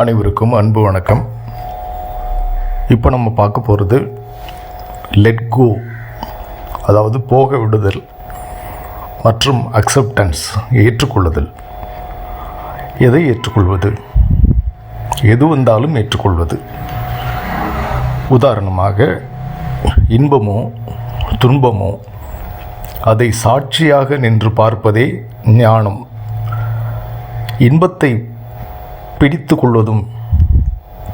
அனைவருக்கும் அன்பு வணக்கம். இப்போ நம்ம பார்க்க போகிறது லெட் கோ அதாவது போக விடுதல் மற்றும் அக்செப்டன்ஸ் ஏற்றுக்கொள்ளுதல். எதை ஏற்றுக்கொள்வது? எது வந்தாலும் ஏற்றுக்கொள்வது. உதாரணமாக இன்பமோ துன்பமோ அதை சாட்சியாக நின்று பார்ப்பதே ஞானம். இன்பத்தை பிடித்து கொள்வதும்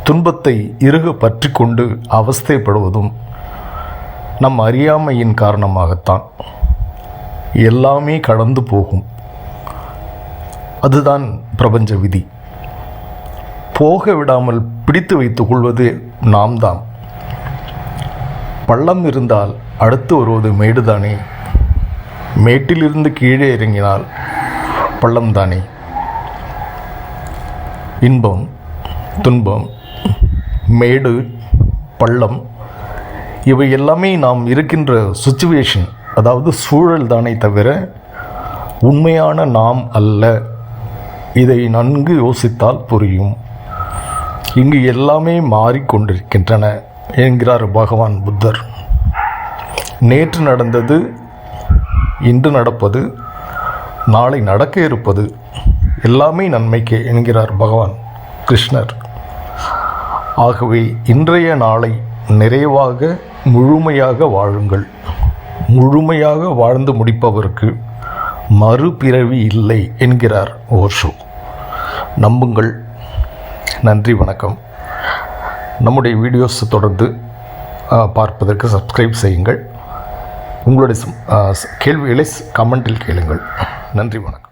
துன்பத்தை இறுக பற்றி கொண்டு அவஸ்தைப்படுவதும் நம் அறியாமையின் காரணமாகத்தான். எல்லாமே கடந்து போகும். அதுதான் பிரபஞ்ச விதி. போக விடாமல் பிடித்து வைத்துக் கொள்வது நாம் தான் பள்ளம் இருந்தால் அடுத்து வருவது மேடுதானே? மேட்டிலிருந்து கீழே இறங்கினால் பள்ளம்தானே இன்பம் துன்பம் மேடு பள்ளம் இவை எல்லாமே நாம் இருக்கின்ற சுச்சுவேஷன் அதாவது சூழல் தானே தவிர உண்மையான நாம் அல்ல. இதை நன்கு யோசித்தால் புரியும். இங்கு எல்லாமே மாறிக்கொண்டிருக்கின்றன என்கிறார் பகவான் புத்தர். நேற்று நடந்தது இன்று நடப்பது நாளை நடக்க இருப்பது எல்லாமே நன்மைக்கே என்கிறார் பகவான் கிருஷ்ணர். ஆகவே இன்றைய நாளை நிறைவாக முழுமையாக வாழுங்கள். முழுமையாக வாழ்ந்து முடிப்பவருக்கு மறுபிறவி இல்லை என்கிறார் ஓர்ஷோ நம்புங்கள். நன்றி வணக்கம். நம்முடைய வீடியோஸ் தொடர்ந்து பார்ப்பதற்கு சப்ஸ்கிரைப் செய்யுங்கள். உங்களுடைய சம்- கேள்விகளை கமெண்டில் கேளுங்கள். நன்றி வணக்கம்.